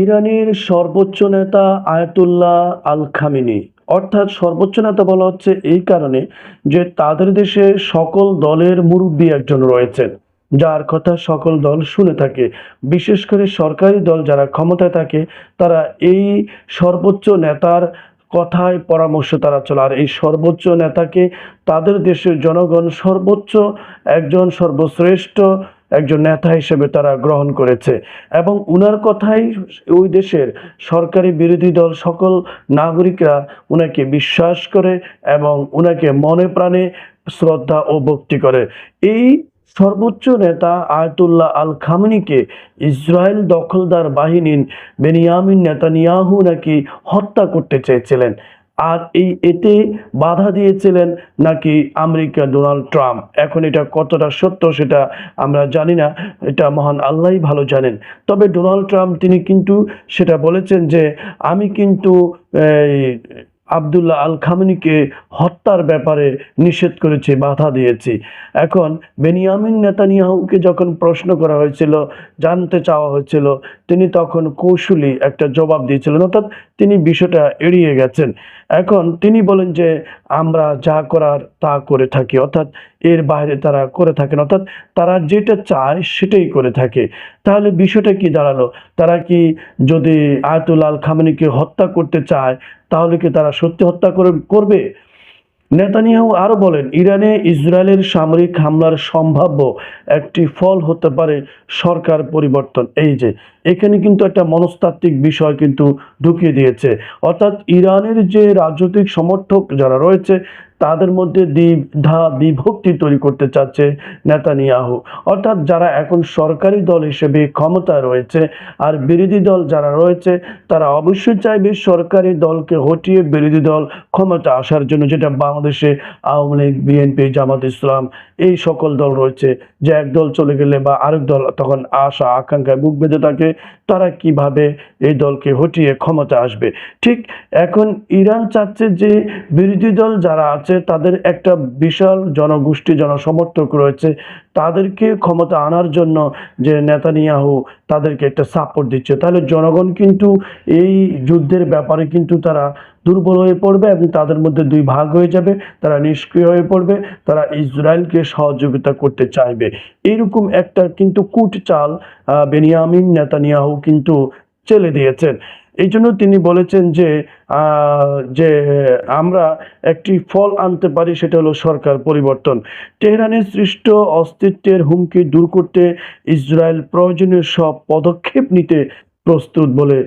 ইরানের সর্বোচ্চ নেতা আয়াতুল্লাহ আল খামিনি অর্থাৎ সর্বোচ্চ নেতা বলা হচ্ছে এই কারণে যে তাদের দেশে সকল দলের মুরব্বী একজন রয়েছেন। যার কথা সকল দল শুনে থাকে। বিশেষ করে সরকারি দল যারা ক্ষমতায় থাকে, তারা এই সর্বোচ্চ নেতার কথায় পরামর্শ তারা চলে। আর এই সর্বোচ্চ নেতাকে তাদের দেশের জনগণ সর্বোচ্চ, একজন সর্বশ্রেষ্ঠ একজন নেতা হিসেবে তারা গ্রহণ করেছে। এবং উনার কথাই ওই দেশের সরকারি বিরোধী দল সকল নাগরিকরা উনাকে বিশ্বাস করে এবং উনাকে মনে প্রাণে শ্রদ্ধা ও ভক্তি করে। এই সর্বোচ্চ নেতা আয়তুল্লাহ আল খামনিকে ইসরায়েল দখলদার বাহিনীর বেনিয়ামিন নেতানিয়াহু নাকি হত্যা করতে চেয়েছিলেন। আর এই এতে বাধা দিয়েছিলেন নাকি আমেরিকা ডোনাল্ড ট্রাম্প? এখন এটা কতটা সত্য সেটা আমরা জানি না। এটা মহান আল্লাহ ভালো জানেন। তবে ডোনাল্ড ট্রাম্প, তিনি কিন্তু সেটা বলেছেন যে, আমি কিন্তু আবদুল্লাহ আল খামিনিকে হত্যার ব্যাপারে নিষেধ করেছে, বাধা দিয়েছে। এখন বেনিয়ামিন নেতানিয়াহুকে যখন প্রশ্ন করা হয়েছিল, জানতে চাওয়া হয়েছিল, তিনি তখন কৌশলী একটা জবাব দিয়েছিলেন, অর্থাৎ তিনি বিষয়টা এড়িয়ে গেছেন। এখন তিনি বলেন যে আমরা যা করার তা করে থাকি, অর্থাৎ এর বাইরে তারা করে থাকেন, অর্থাৎ তারা যেটা চায় সেটাই করে থাকে। তাহলে বিষয়টা কি দাঁড়াল? তারা কি যদি আয়তুল আল খামেনিকে হত্যা করতে চায়, তাহলে কি তারা সত্যি হত্যা করে করবে? নেতানিয়াহু আরও বলেন, ইরানে ইসরায়েলের সামরিক হামলার সম্ভাব্য একটি ফল হতে পারে সরকার পরিবর্তন। এই যে, এখানে কিন্তু একটা মনস্তাত্ত্বিক বিষয় কিন্তু ঢুকিয়ে দিয়েছে। অর্থাৎ ইরানের যে রাজনৈতিক সমর্থক যারা রয়েছে তাদের মধ্যে দ্বিধা বিভক্তি তৈরি করতে চাচ্ছে নেতানিয়াহু। অর্থাৎ যারা এখন সরকারি দল হিসেবে ক্ষমতায় রয়েছে আর বিরোধী দল যারা রয়েছে, তারা অবশ্যই চাইবে সরকারি দলকে হটিয়ে বিরোধী দল ক্ষমতা আসার জন্য, যেটা বাংলাদেশে আওয়ামী লীগ, বিএনপি, জামাত ইসলাম, এই সকল দল রয়েছে। যে এক দল চলে গেলে বা আরেক দল তখন আশা, আকাঙ্ক্ষায় বুক বেঁধে থাকে, তারা কীভাবে এই দলকে হটিয়ে ক্ষমতা আসবে? ঠিক এখন ইরান চাচ্ছে যে বিরোধী দল যারা আছে তাদের একটা বিশাল জনগোষ্ঠী, জনসমর্থক রয়েছে। তাদেরকে ক্ষমতা আনার জন্য যে নেতানিয়াহু তাদেরকে একটা সাপোর্ট দিচ্ছে। তাহলে জনগণ কিন্তু এই যুদ্ধের ব্যাপারে কিন্তু তারা দুর্বল হয়ে পড়বে এবং তাদের মধ্যে দুই ভাগ হয়ে যাবে। তারা নিষ্ক্রিয় হয়ে পড়বে। তারা ইসরায়েলকে সহযোগিতা করতে চাইবে। এইরকম একটা কিন্তু কুট চাল বেনিয়ামিন নেতানিয়াহু কিন্তু চেলে দিয়েছেন। এই জন্য তিনি বলেছেন যে যে আমরা একটি ফল আনতে পারি, সেটা হলো সরকার পরিবর্তন। তেহরানের সৃষ্ট অস্তিত্বের হুমকি দূর করতে ইসরায়েল প্রয়োজনীয় সব পদক্ষেপ নিতে প্রস্তুত বলে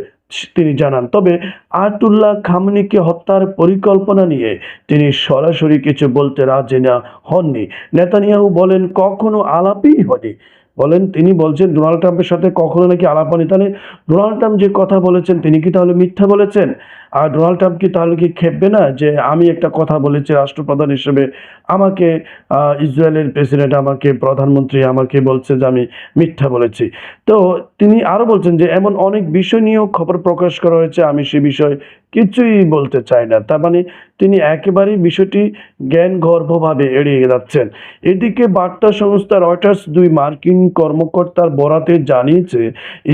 তিনি জানান। তবে আয়াতুল্লাহ খামনিকে হত্যার পরিকল্পনা নিয়ে তিনি সরাসরি কিছু বলতে রাজি না হননি। নেতানিয়াহু বলেন, কখনো আলাপই হয়নি। বলেন, তিনি বলছেন, ডোনাল্ড ট্রাম্পের সাথে কখনো নাকি আলাপ হয়নি। তাহলে ডোনাল্ড ট্রাম্প যে কথা বলেছেন, তিনি কি তাহলে মিথ্যা বলেছেন? আর ডোনাল্ড ট্রাম্প কি তাহলে কি খেপবে না যে আমি একটা কথা বলেছি রাষ্ট্রপ্রধান হিসেবে? আমাকে ইসরায়েলের প্রেসিডেন্ট আমাকে, প্রধানমন্ত্রী আমাকে বলছে যে আমি মিথ্যা বলেছি। তো তিনি আরও বলছেন যে এমন অনেক বিষয় নিয়েও খবর প্রকাশ করা হয়েছে, আমি সে বিষয়ে কিছুই বলতে চাই না। তার মানে তিনি একেবারেই বিষয়টি জ্ঞান গর্ভভাবে এড়িয়ে যাচ্ছেন। এদিকে বার্তা সংস্থা রয়টার্স দুই মার্কিন কর্মকর্তার বরাতে জানিয়েছে,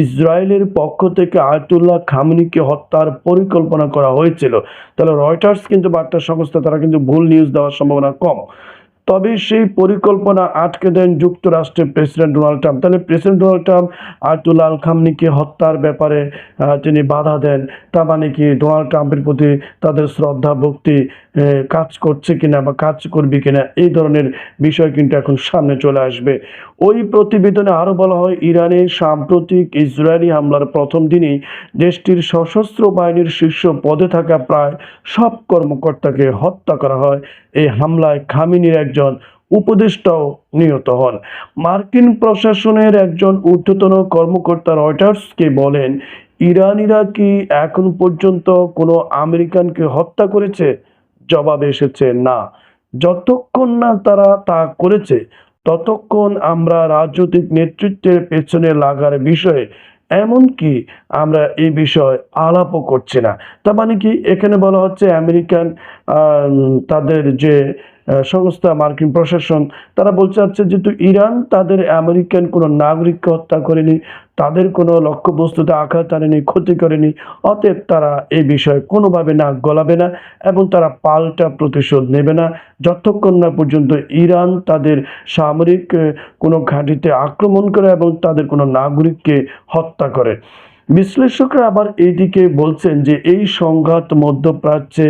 ইসরায়েলের পক্ষ থেকে আয়তুল্লাহ খামনিকে হত্যার পরিকল্পনা করা হয়েছিল। তাহলে রয়টার্স কিন্তু বার্তা সংস্থা তারা কিন্তু ভুল নিউজ দেওয়ার সম্ভাবনা কম। তবে সেই পরিকল্পনা আটকে দেন যুক্তরাষ্ট্রের প্রেসিডেন্ট ডোনাল্ড ট্রাম্প। তাহলে প্রেসিডেন্ট ডোনাল্ড ট্রাম্প আয়তুল্লাহ আল খামনিকে হত্যার ব্যাপারে তিনি বাধা দেন। তা মানে কি ডোনাল্ড ট্রাম্পের প্রতি তাদের শ্রদ্ধা, ভক্তি কাজ করছে কিনা বা কাজ করবে কিনা, এই ধরনের বিষয় কিন্তু এখন সামনে চলে আসবে। ওই প্রতিবেদনে আরও বলা হয় ইরানের সাম্প্রতিক ইসরায়েলি হামলার প্রথম দিনেই দেশটির সশস্ত্র বাহিনীর শীর্ষ পদে থাকা প্রায় সব কর্মকর্তাকে হত্যা করা হয়। এই হামলায় খামিনির একজন উপদেষ্টাও নিহত হন। মার্কিন প্রশাসনের একজন ঊর্ধ্বতন কর্মকর্তা রয়টার্সকে বলেন, ইরানিরা কি এখন পর্যন্ত কোনো আমেরিকানকে হত্যা করেছে? জবাব এসেছে, না। যতক্ষণ না তারা তা করেছে, ততক্ষণ আমরা রাজনৈতিক নেতৃত্বের পেছনে লাগার বিষয়ে এমনকি আমরা এই বিষয়ে আলাপও করছি না। তার মানে কি? এখানে বলা হচ্ছে আমেরিকান তাদের যে সংস্থা মার্কিন প্রশাসন, তারা বলতে চাচ্ছে যেহেতু ইরান তাদের আমেরিকান কোনো নাগরিককে হত্যা করেনি, তাদের কোনো লক্ষ্যবস্তুতে আঘাত আনেনি ক্ষতি করেনি, অতএব তারা এই বিষয়ে কোনোভাবে নাক গলাবে না এবং তারা পাল্টা প্রতিশোধ নেবে না। যতক্ষণ না পর্যন্ত ইরান তাদের সামরিক কোনো ঘাঁটিতে আক্রমণ করে এবং তাদের কোনো নাগরিককে হত্যা করে। বিশ্লেষকরা আবার এইদিকে বলছেন যে এই সংঘাত মধ্যপ্রাচ্যে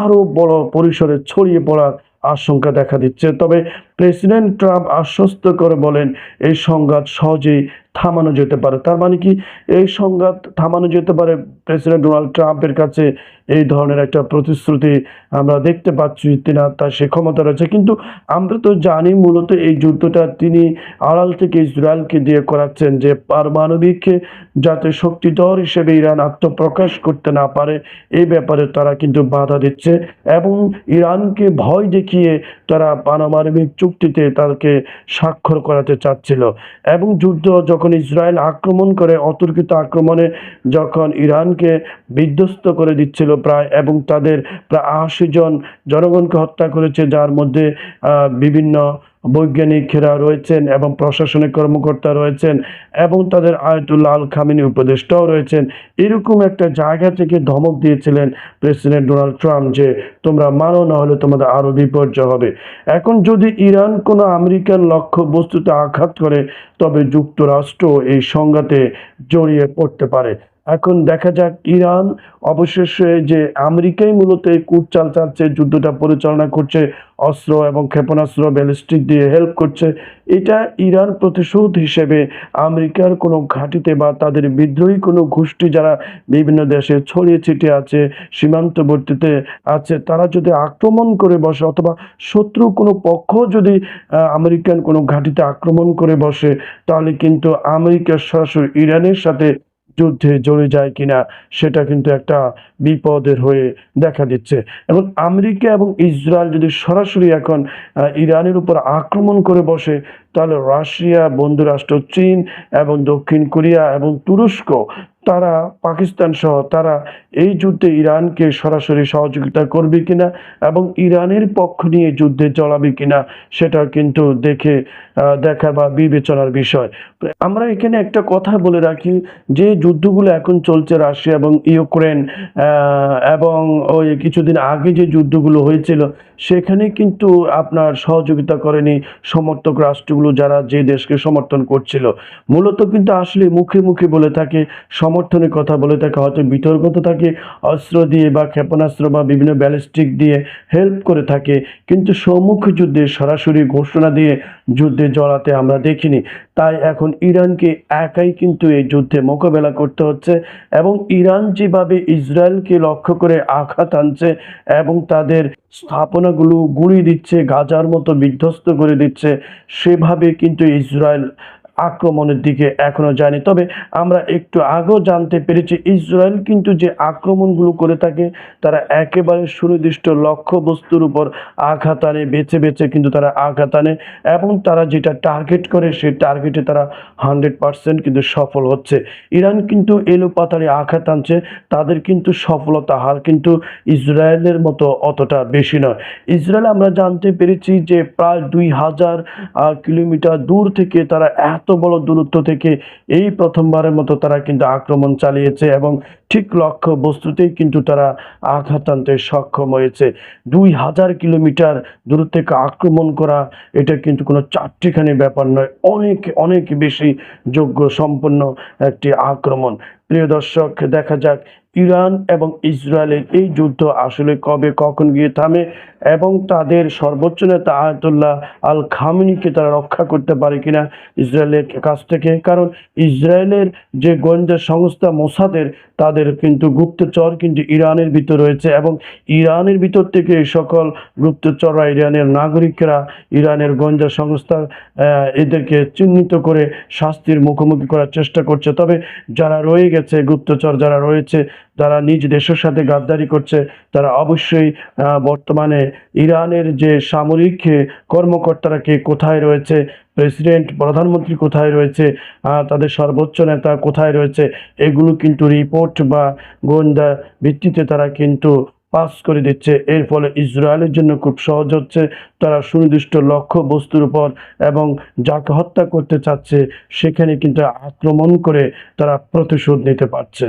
আরও বড় পরিসরে ছড়িয়ে পড়ার আশঙ্কা দেখা দিচ্ছে। তবে প্রেসিডেন্ট ট্রাম্প আশ্বস্ত করে বলেন এই সংঘাত সহজেই থামানো যেতে পারে। তার মানে কি এই সংঘাত থামানো যেতে পারে। প্রেসিডেন্ট ডোনাল্ড ট্রাম্পের কাছে এই ধরনের একটা প্রতিশ্রুতি আমরা দেখতে পাচ্ছি তিনা তার সে ক্ষমতা রয়েছে। কিন্তু আমরা তো জানি মূলত এই যুদ্ধটা তিনি আড়াল থেকে ইসরায়েলকে দিয়ে করাচ্ছেন যে পারমাণবিক যাতে শক্তিধর হিসেবে ইরান আত্মপ্রকাশ করতে না পারে এই ব্যাপারে তারা কিন্তু বাধা দিচ্ছে এবং ইরানকে ভয় দেখিয়ে তারা পারমাণবিক চুক্তিতে তাদেরকে স্বাক্ষর করাতে চাচ্ছিল। এবং যুদ্ধ যখন ইসরায়েল আক্রমণ করে অতর্কিত আক্রমণে যখন ইরানকে বিধ্বস্ত করে দিচ্ছিল প্রায় এবং তাদের প্রায় আশি জন জনগণকে হত্যা করেছে, যার মধ্যে বিভিন্ন বৈজ্ঞানিকরা রয়েছেন এবং প্রশাসনিক কর্মকর্তা রয়েছেন এবং তাদের আয়তুল্লাহ আল খামিনী উপদেষ্টাও রয়েছেন। এরকম একটা জায়গা থেকে ধমক দিয়েছিলেন প্রেসিডেন্ট ডোনাল্ড ট্রাম্প যে, তোমরা মানো না হলে তোমাদের আরও বিপর্যয় হবে। এখন যদি ইরান কোনো আমেরিকান লক্ষ্য বস্তুতে আঘাত করে, তবে যুক্তরাষ্ট্র এই সংঘাতে জড়িয়ে পড়তে পারে। এখন দেখা যাক ইরান, অবশেষে যে আমেরিকাই মূলত এই কুটচাল চাচ্ছে যুদ্ধটা পরিচালনা করছে, অস্ত্র এবং ক্ষেপণাস্ত্র, ব্যালিস্টিক দিয়ে হেল্প করছে, এটা ইরান প্রতিশোধ হিসেবে আমেরিকার কোনো ঘাঁটিতে বা তাদের বিদ্রোহী কোনো গোষ্ঠী যারা বিভিন্ন দেশে ছড়িয়ে ছিটিয়ে আছে, সীমান্তবর্তীতে আছে, তারা যদি আক্রমণ করে বসে অথবা শত্রু কোনো পক্ষ যদি আমেরিকান কোনো ঘাঁটিতে আক্রমণ করে বসে, তাহলে কিন্তু আমেরিকা সরাসরি ইরানের সাথে যুদ্ধে জড়ে যায় কিনা, সেটা কিন্তু একটা বিপদের হয়ে দেখা দিচ্ছে। এবং আমেরিকা এবং ইসরায়েল যদি সরাসরি এখন ইরানের উপর আক্রমণ করে বসে, তাহলে রাশিয়া, বন্ধুরাষ্ট্র, চীন এবং দক্ষিণ কোরিয়া এবং তুরস্ক তারা পাকিস্তান সহ তারা এই যুদ্ধে ইরানকে সরাসরি সহযোগিতা করবে কিনা এবং ইরানের পক্ষ নিয়ে যুদ্ধে চলাবে কিনা সেটা কিন্তু দেখে দেখার বা বিবেচনার বিষয়। আমরা এখানে একটা কথা বলে রাখি যে যুদ্ধগুলো এখন চলছে রাশিয়া এবং ইউক্রেন এবং ওই কিছুদিন আগে যে যুদ্ধগুলো হয়েছিল সেখানে কিন্তু আপনার সহযোগিতা করেনি সমর্থক রাষ্ট্রগুলো যারা যে দেশকে সমর্থন করছিল। মূলত কিন্তু আসলে মুখে মুখে বলে থাকে সমর্থনের কথা বলে থাকে হয়তো বিতর্কত থাকে অস্ত্র দিয়ে বা ক্ষেপণাস্ত্র বা বিভিন্ন ব্যালিস্টিক দিয়ে হেল্প করে থাকে। কিন্তু সম্মুখ যুদ্ধে সরাসরি ঘোষণা দিয়ে যুদ্ধে জড়াতে আমরা দেখিনি। তাই এখন ইরানকে একাই কিন্তু এই যুদ্ধে মোকাবেলা করতে হচ্ছে এবং ইরান যেভাবে ইসরায়েলকে লক্ষ্য করে আঘাত আনছে এবং তাদের স্থাপনাগুলো গুঁড়িয়ে দিচ্ছে, গাজার মতো বিধ্বস্ত করে দিচ্ছে, সেভাবে কিন্তু ইসরায়েল আক্রমণের দিকে এখনও যায়নি। তবে আমরা একটু আগেও জানতে পেরেছি, ইসরায়েল কিন্তু যে আক্রমণগুলো করে থাকে, তারা একেবারে সুনির্দিষ্ট লক্ষ্যবস্তুর উপর আঘাত আনে, বেছে বেছে কিন্তু তারা আঘাত আনে এবং তারা যেটা টার্গেট করে, সেই টার্গেটে তারা হান্ড্রেড পার্সেন্ট কিন্তু সফল হচ্ছে। ইরান কিন্তু এলো পাতারে আঘাত আনছে, তাদের কিন্তু সফলতা হার কিন্তু ইসরায়েলের মতো অতটা বেশি নয়। ইসরায়েল আমরা জানতে পেরেছি যে প্রায় দুই হাজার কিলোমিটার দূর থেকে তারা এত বড় দূরত্ব থেকে এই প্রথমবারের মতো তারা কিন্তু আক্রমণ চালিয়েছে এবং ঠিক লক্ষ্য বস্তুতেই কিন্তু তারা আঘাত আনতে সক্ষম হয়েছে। দুই হাজার কিলোমিটার দূর থেকে আক্রমণ করা, এটা কিন্তু কোনো চারটিখানি ব্যাপার নয়, অনেক অনেক বেশি যোগ্য সম্পন্ন একটি আক্রমণ। প্রিয় দর্শক, দেখা যাক ইরান এবং ইসরায়েলের এই যুদ্ধ আসলে কবে কখন গিয়ে থামে এবং তাদের সর্বোচ্চ নেতা আয়াতুল্লাহ আল খামিনিকে তারা রক্ষা করতে পারে কিনা ইসরায়েলের কাছ থেকে? কারণ ইসরায়েলের যে গোয়েন্দা সংস্থা মোসাদের, তাদের কিন্তু গুপ্তচর কিন্তু ইরানের ভিতর রয়েছে এবং ইরানের ভিতর থেকে সকল গুপ্তচররা, ইরানের নাগরিকরা ইরানের গোয়েন্দা সংস্থা এদেরকে চিহ্নিত করে শাস্তির মুখোমুখি করার চেষ্টা করছে। তবে যারা রয়ে গেছে, গুপ্তচর যারা রয়েছে যারা নিজ দেশের সাথে গাদ্দারি করছে, তারা অবশ্যই বর্তমানে ইরানের যে সামরিক কর্মকর্তারা কে কোথায় রয়েছে, প্রেসিডেন্ট, প্রধানমন্ত্রী কোথায় রয়েছে তাদের সর্বোচ্চ নেতা কোথায় রয়েছে, এগুলো কিন্তু রিপোর্ট বা গোয়েন্দা ভিত্তিতে তারা কিন্তু পাস করে দিচ্ছে। এর ফলে ইসরায়েলের জন্য খুব সহজ হচ্ছে, তারা সুনির্দিষ্ট লক্ষ্য বস্তুর উপর এবং যাকে হত্যা করতে চাচ্ছে, সেখানে কিন্তু আক্রমণ করে তারা প্রতিশোধ নিতে পারছে।